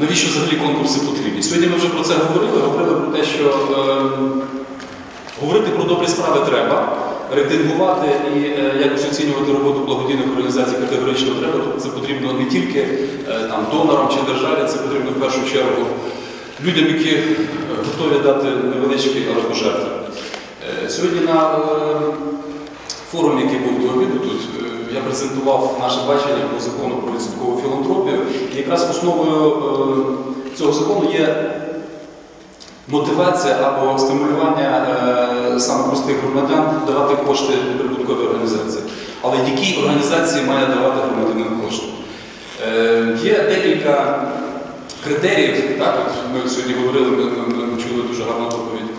навіщо взагалі конкурси потрібні? Сьогодні ми вже про це говорили, говорили про те, що е, говорити про добрі справи треба, рейтингувати і е, якось оцінювати роботу благодійних організацій категорично треба. Тобто Це потрібно не тільки е, там, донорам чи державі, це потрібно в першу чергу людям, які е, готові дати невеличкі, пожертви. Е, Сьогодні на е, форумі, який був до обіду тут, я презентував наше бачення по закону про відсоткову філантропію. І якраз основою е, цього закону є мотивація або стимулювання е, саме простих громадян давати кошти неприбутковій організації. Але якій організації має давати громадянин кошти? Е, Є декілька критеріїв. Так, ми сьогодні говорили, ми чули дуже гарну доповідь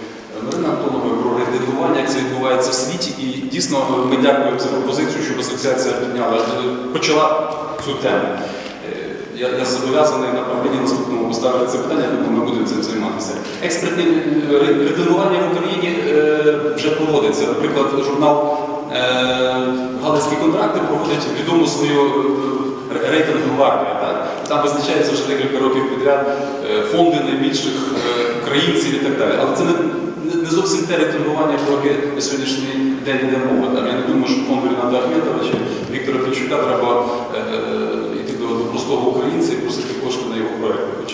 Марина Антонової про як це відбувається в світі. І дійсно ми дякуємо за пропозицію, щоб асоціація підняла, е, почала цю тему. Е, Я, я зобов'язаний на правлінні наступному поставити це питання, тому ми будемо цим займатися. Експертне е, рейтингування в Україні е, вже проводиться. Наприклад, журнал е, Галицькі контракти проводить відому свою е, рейтинг гвардія. Так? Там визначається вже декілька років підряд е, фонди найбільших е, українців і так далі. Але це не, не- зовсім те рейтингування, про яке на сьогоднішній день йде мова. Там я не думаю, що фонд Ріната Ахметова чи Віктора Пінчука треба е, е, йти до, простого українця і просити кошти на його проєкт.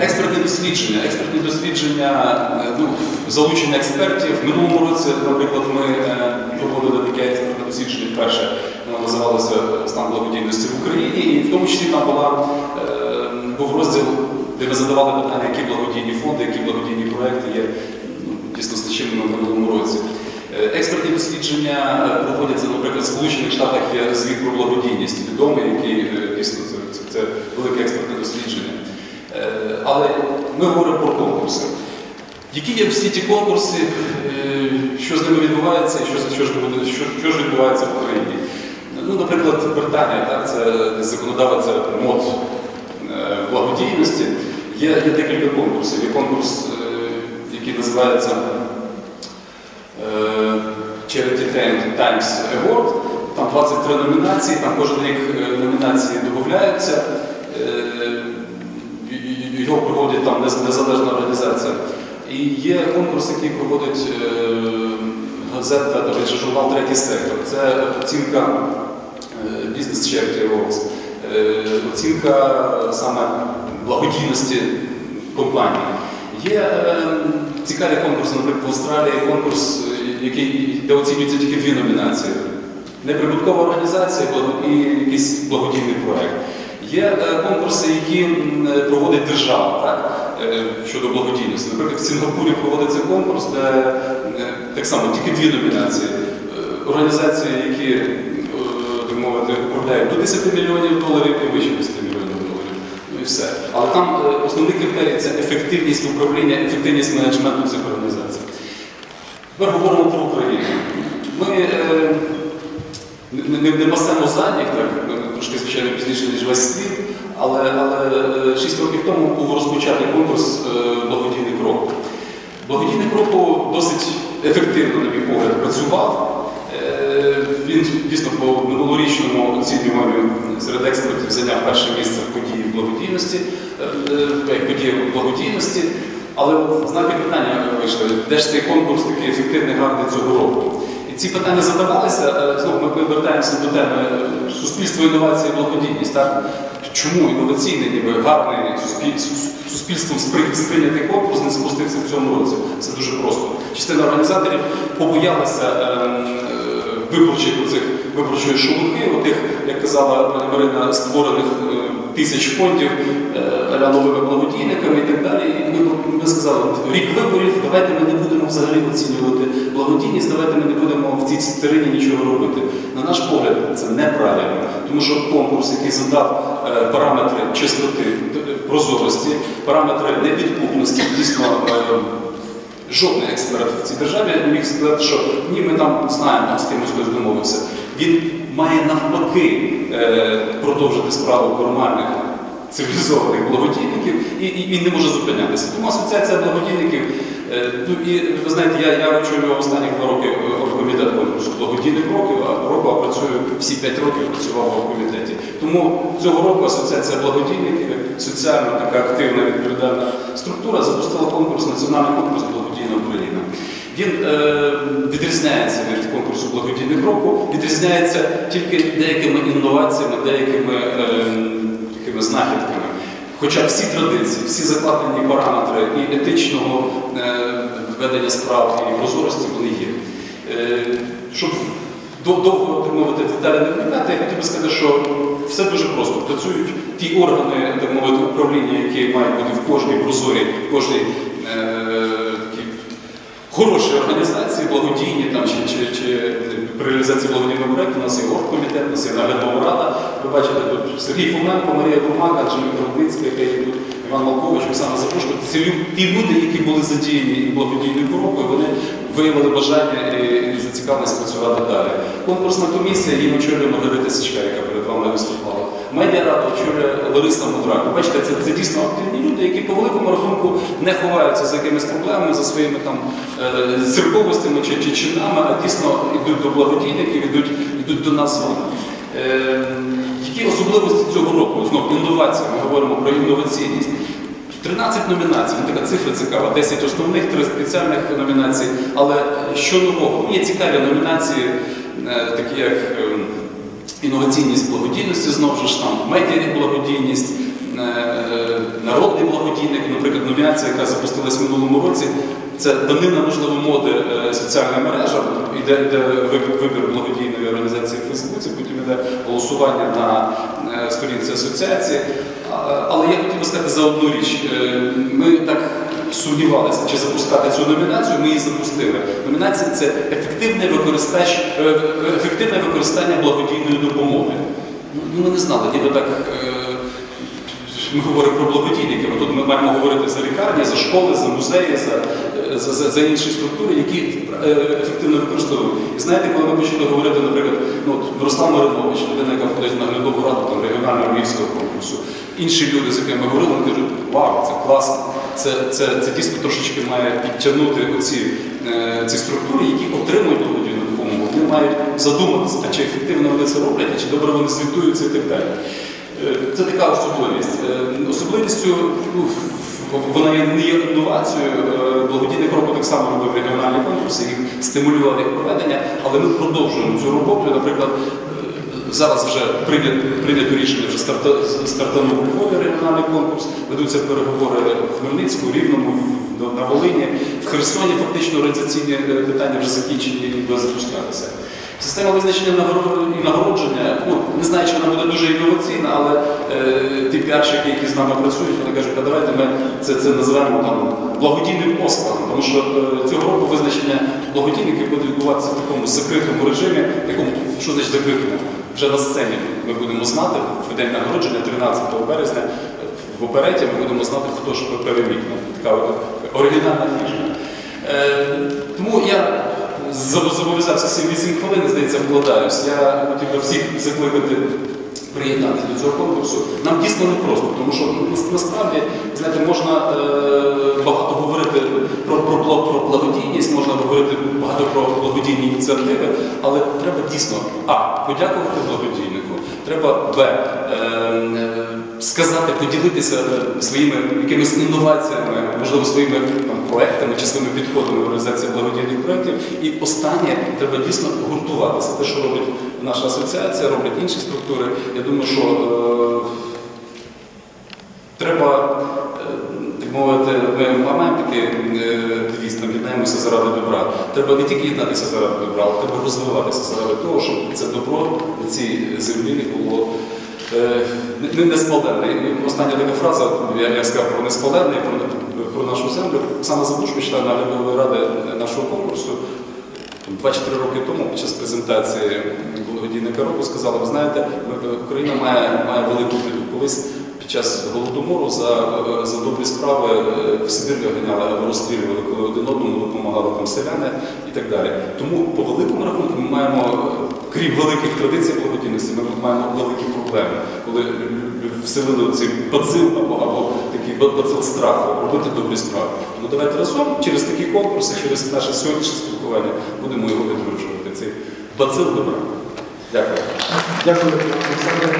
Експертне дослідження. Експертні дослідження, е, ну, залучення експертів. В минулому році, наприклад, ми е, проводили таке експертне дослідження вперше. Воно називалося Стан благодійності в Україні, і в тому числі там була, е, був розділ, де ми задавали питання, які благодійні фонди, які благодійні проекти є ну, дійсно значимими в минулому році. Е, Експертні дослідження проводяться, наприклад, в Сполучених Штатах є звіт про благодійність відомий, який дійсно це, це велике експертне дослідження. Але ми говоримо про конкурси. Які є в світі конкурси, е, що з ними відбувається і що, що, ж що, що ж відбувається в Україні? Ну, наприклад, Британія, так, це законодавець мод е, благодійності. Є, є декілька конкурсів. Є конкурс, е, який називається Charity Times Award. Там 23 номінації, там кожен рік номінації додаються. Його проводить там незалежна організація. І є конкурс, який проводить е, газета, та чи журнал Третій сектор. Це оцінка е, бізнес Charity Awards, е, оцінка саме благодійності компанії. Є цікаві конкурси, наприклад, в Австралії конкурс, який, де оцінюються тільки дві номінації. Неприбуткова організація і якийсь благодійний проект. Є е, конкурси, які е, проводить держава так, е, щодо благодійності. Наприклад, в Сінгапурі проводиться конкурс, де так само тільки дві номінації. Організації, які так мовити, управляють до 10 мільйонів доларів і вище 10 мільйонів доларів. Ну і все. Але там основний критерій це ефективність управління, ефективність менеджменту цих організацій. Тепер говоримо про Україну. Ми не, не, пасемо задніх, так, трошки, звичайно, пізніше, ніж весь світ, але, але 6 років тому був розпочатий конкурс е, благодійний крок. Благодійний крок досить ефективно, на мій погляд, працював. Е, Він дійсно по минулорічному оцінюванню серед експертів зайняв перше місце в події благодійності, е, е, події благодійності. Але знаки питання вийшли, де ж цей конкурс такий ефективний, гарний цього року. І ці питання задавалися, е, знову ми повертаємося до теми е, суспільство, інновації, благодійність. Так? Чому інноваційний, ніби гарний суспіль- сус- суспільством сприйнятий конкурс не запустився в цьому році? Це дуже просто. Частина організаторів побоялася е, е, виборчих оцих виборчої шелухи, отих, як казала пані Марина, створених тисяч фондів новими благодійниками і так далі. І ми, ми сказали, рік виборів, давайте ми не будемо взагалі оцінювати благодійність, давайте ми не будемо в цій стерині нічого робити. На наш погляд, це неправильно, тому що конкурс, який задав е, параметри чистоти, прозорості, параметри непідкупності, дійсно. е, Жодний експерт в цій державі не міг сказати, що ні, ми там знаємо, з кимось хтось домовився. Він має навпаки е, продовжити справу нормальних цивілізованих благодійників, і, і він не може зупинятися. Тому асоціація благодійників Е, Ну і ви знаєте, я, я очолював останні два роки е, оргкомітет благодійних років, а року працюю всі п'ять років працював в оргкомітеті. Тому цього року Асоціація благодійників, соціально така активна відповідальна структура, запустила конкурс Національний конкурс Благодійна Україна. Він е, відрізняється від конкурсу благодійних року, відрізняється тільки деякими інноваціями, деякими е, знахідками. Хоча всі традиції, всі закладені параметри і етичного е, ведення справ і прозорості вони є. Е, щоб довго отримувати деталі не вникати, я хотів би сказати, що все дуже просто. Працюють ті органи, так мовити, управління, які мають бути в кожній прозорі, в кожній хороші організації, благодійні там, чи, чи, чи при реалізації благодійного проєкту у нас є оргкомітет, у нас є наглядова рада. Ви бачите тут Сергій Фоменко, Марія Бурмак, Анжеліка Рудницька, яка є тут, Іван Малкович, Оксана Запушко. Це ті люди, які були задіяні і благодійною коробкою, вони виявили бажання і, зацікавленість працювати далі. Конкурсна комісія її очолює Маргарита Січка, яка перед вами виступала. Медіарада очолює Лариса Мудрак. Бачите, це, це дійсно активні люди, які по великому рахунку не ховаються за якимись проблемами, за своїми там е, зірковостями чи, чи чинами, а дійсно йдуть до благодійників, йдуть, йдуть до нас з вами. Е, які особливості цього року? Знову інновація, ми говоримо про інноваційність. 13 номінацій, ну, така цифра цікава, 10 основних, 3 спеціальних номінацій. Але що нового? Ну, Є цікаві номінації, е, такі як ем, інноваційність благодійності, знову ж там медіа благодійність, е, народний благодійник, наприклад, номінація, яка запустилась минулому році. Це данина, можливо, моди е, соціальна мережа, йде, вибір, благодійної організації в Фейсбуці, потім йде голосування на е, сторінці асоціації. Але я хотів би сказати за одну річ. Ми так сумнівалися, чи запускати цю номінацію, ми її запустили. Номінація це ефективне використання, ефективне використання благодійної допомоги. Ну, ми не знали, ніби так. е, Ми говоримо про благодійників, а тут ми маємо говорити за лікарні, за школи, за музеї, за, за, за, інші структури, які е, ефективно використовують. І знаєте, коли ми почали говорити, наприклад, ну, Мирослав Маринович, людина, яка входить на наглядову раду там, регіонального львівського конкурсу, інші люди, з якими ми говорили, вони кажуть, вау, це класно. Це, це, це дійсно трошечки має підтягнути оці, е, ці структури, які отримують благодійну допомогу. Вони мають задуматися, а чи ефективно вони це роблять, а чи добре вони звітуються і так далі. Е, Це така особливість. Е, Особливістю ну, вона не є інновацією. Благодійний крок так само робив регіональні конкурси, їх стимулював їх проведення, але ми продовжуємо цю роботу. Наприклад, зараз вже прийнято, прийнято рішення, вже стартанув у Львові регіональний конкурс, ведуться переговори в Хмельницьку, Рівному, на Волині. В Херсоні фактично організаційні е, питання вже закінчені і буде запускатися. Система визначення і нагородження, ну не знаю, чи вона буде дуже інноваційна, але ті піарщики, які з нами працюють, вони кажуть, а давайте ми це, це називаємо там благодійним Оскаром, тому що е, цього року визначення благодійників буде відбуватися в такому закритому режимі, якому що значить закритому? Вже на сцені ми будемо знати в день нагородження 13 березня в опереті ми будемо знати, хто ж переміг. Ну, Така оригінальна фішка. Е, тому я зобов'язався 7-8 хвилин, здається, вкладаюсь. Я хотів би всіх закликати приєднатися до цього конкурсу. Нам дійсно не просто, тому що ну, насправді знаєте, можна е, багато говорити про, про, про благодійність, можна говорити багато про благодійні ініціативи, але треба дійсно а подякувати благодійнику. Треба Б. е, е, Сказати, поділитися е, своїми якимись інноваціями, можливо, своїми там, проектами чи своїми підходами в реалізації благодійних проєктів. І останнє треба дійсно гуртуватися. Те, що робить наша асоціація, роблять інші структури. Я думаю, що е, треба, е, так мовити, ми маємо такий е, там єднаємося заради добра. Треба не тільки єднатися заради добра, але треба розвиватися заради того, щоб це добро на цій землі було. е, Не, не спалене. Остання така фраза, я, я сказав про неспалене, про, про нашу землю. Оксана Забушко, член наглядової ради нашого конкурсу, 24 роки тому під час презентації благодійника року сказала, ви знаєте, Україна має, має велику біду. Колись час голодомору за, за добрі справи е, в Сибір виганяли або розстрілювали, коли один одному допомагали там селяни і так далі. Тому по великому рахунку ми маємо, е, крім великих традицій благодійності, ми маємо великі проблеми, коли вселили цей бацил або, або такий ба- бацил страху робити добрі справи. Тому давайте разом через такі конкурси, через наше сьогоднішнє спілкування будемо його відроджувати. Цей бацил добра. Дякую. Дякую.